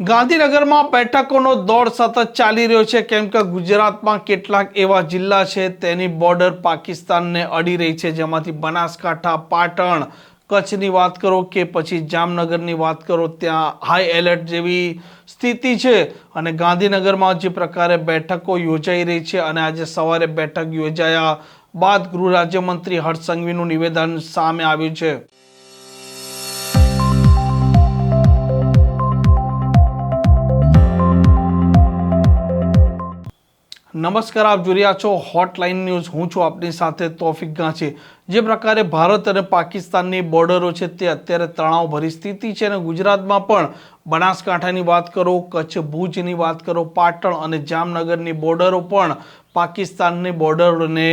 ગાંધીનગરમાં બેઠકોનો દોર સતત ચાલી રહ્યો છે. કેમ કે ગુજરાતમાં કેટલાક એવા જિલ્લા છે, તેની બોર્ડર પાકિસ્તાનને અડી રહી છે, જેમાંથી બનાસકાંઠા, પાટણ, કચ્છની વાત કરો કે પછી જામનગરની વાત કરો, ત્યાં હાઈ એલર્ટ જેવી સ્થિતિ છે અને ગાંધીનગરમાં જે પ્રકારે બેઠકો યોજાઈ રહી છે અને આજે સવારે બેઠક યોજાયા બાદ ગૃહ રાજ્યમંત્રી હર્ષ સંઘવીનું નિવેદન સામે આવ્યું છે. નમસ્કાર, આપ જોઈ રહ્યા છો હોટલાઇન ન્યૂઝ હું છું આપની સાથે તોફિક ગાંચી. જે પ્રકારે ભારત અને પાકિસ્તાનની બોર્ડરો છે તે અત્યારે તણાવભરી સ્થિતિ છે અને ગુજરાતમાં પણ બનાસકાંઠાની વાત કરો, કચ્છ ભુજની વાત કરો, પાટણ અને જામનગરની બોર્ડરો પણ પાકિસ્તાનની બોર્ડરોને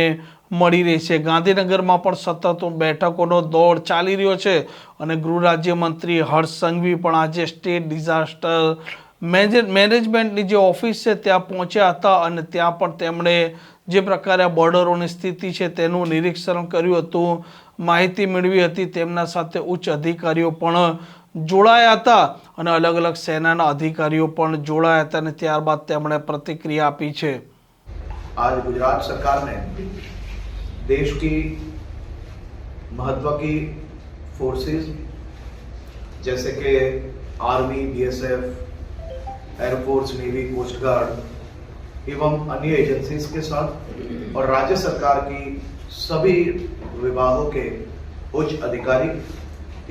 મળી રહી છે. ગાંધીનગરમાં પણ સતત બેઠકોનો દોર ચાલી રહ્યો છે અને ગૃહ રાજ્યમંત્રી હર્ષ સંઘવી પણ આજે સ્ટેટ ડિઝાસ્ટર મેનેજમેન્ટની જે ઓફિસ છે ત્યાં પહોંચ્યા હતા અને ત્યાં પણ તેમણે જે પ્રકારે આ બોર્ડરોની સ્થિતિ છે તેનું નિરીક્ષણ કર્યું હતું માહિતી મેળવી હતી તેમના સાથે ઉચ્ચ અધિકારીઓ પણ જોડાયા હતા અને અલગ અલગ સેનાના અધિકારીઓ પણ જોડાયા હતા અને ત્યારબાદ તેમણે પ્રતિક્રિયા આપી છે आज गुजरात सरकार ने देश की महत्व की फोर्सेस जैसे कि army BSF air force navy coast guard एवं अन्य एजेंसीज के साथ और राज्य सरकार की सभी विभागों के उच्च अधिकारी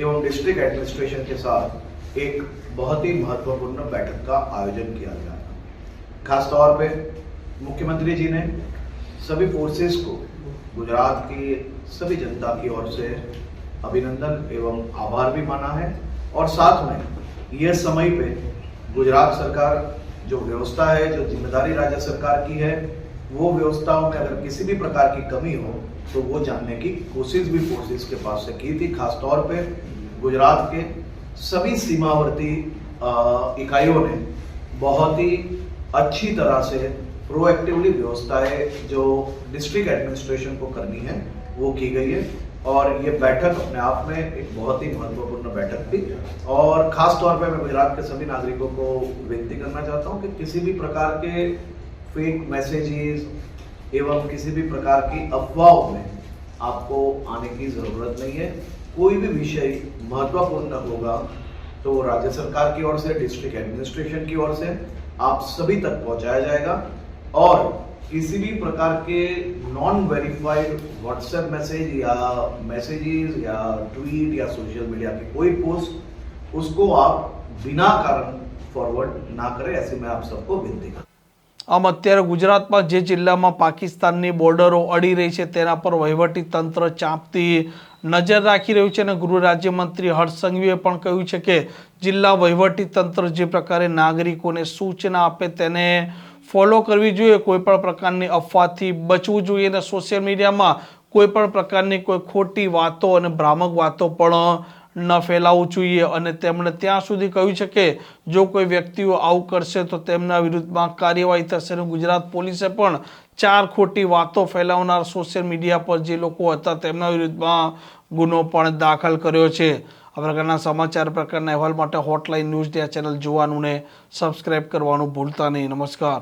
एवं डिस्ट्रिक्ट एडमिनिस्ट्रेशन के साथ एक बहुत ही महत्वपूर्ण बैठक का आयोजन किया गया था। खास तौर पे मुख्यमंत्री जी ने सभी फोर्सेस को, गुजरात की सभी जनता की ओर से अभिनंदन एवं आभार भी माना है और साथ में यह समय पे गुजरात सरकार जो व्यवस्था है, जो ज़िम्मेदारी राज्य सरकार की है, वो व्यवस्थाओं में अगर किसी भी प्रकार की कमी हो तो वो जानने की कोशिश भी फोर्सेस के पास से की थी, खासतौर पे गुजरात के सभी सीमावर्ती इकाइयों ने बहुत ही अच्छी तरह से प्रोएक्टिवली व्यवस्थाएँ जो डिस्ट्रिक्ट एडमिनिस्ट्रेशन को करनी है, वो की गई है। और ये बैठक अपने आप में एक बहुत ही महत्वपूर्ण बैठक थी। और खास तौर पे मैं गुजरात के सभी नागरिकों को विनती करना चाहता हूँ कि किसी भी प्रकार के फेक मैसेजेस एवं किसी भी प्रकार की अफवाहों में आपको आने की ज़रूरत नहीं है। कोई भी विषय महत्वपूर्ण होगा तो राज्य सरकार की ओर से डिस्ट्रिक्ट एडमिनिस्ट्रेशन की ओर से आप सभी तक पहुँचाया जाएगा। और किसी भी प्रकार के नॉन वेरीफाइड व्हाट्सएप मैसेज या मैसेजेस या ट्वीट या सोशल मीडिया की कोई पोस्ट उसको आप बिना कारण फॉरवर्ड ना करें ऐसी मैं आप सबको विनती करता हूं। આમ અત્યારે ગુજરાતમાં જે જિલ્લામાં પાકિસ્તાનની બોર્ડરો અડી રહી છે તેના પર વહીવટી તંત્ર ચાંપતી નજર રાખી રહ્યું છે અને ગૃહ રાજ્યમંત્રી હર્ષ સંઘવીએ પણ કહ્યું છે કે જિલ્લા વહીવટી તંત્ર જે પ્રકારે નાગરિકોને સૂચના આપે તેને ફોલો કરવી જોઈએ કોઈપણ પ્રકારની અફવાથી બચવું જોઈએ અને સોશિયલ મીડિયામાં કોઈપણ પ્રકારની કોઈ ખોટી વાતો અને ભ્રામક વાતો પણ ન ફેલાવવું જોઈએ. અને તેમણે ત્યાં સુધી કહ્યું છે કે જો કોઈ વ્યક્તિઓ આવું કરશે તો તેમના વિરુદ્ધમાં કાર્યવાહી થશે અને ગુજરાત પોલીસે પણ ચાર ખોટી વાતો ફેલાવનાર સોશિયલ મીડિયા પર જે લોકો હતા તેમના વિરુદ્ધમાં ગુનો પણ દાખલ કર્યો છે. આ પ્રકારના સમાચાર પ્રકારના અહેવાલ માટે હોટલાઇન ન્યૂઝ ડે ચેનલ જોવાનું ને સબસ્ક્રાઈબ કરવાનું ભૂલતા નહીં. નમસ્કાર.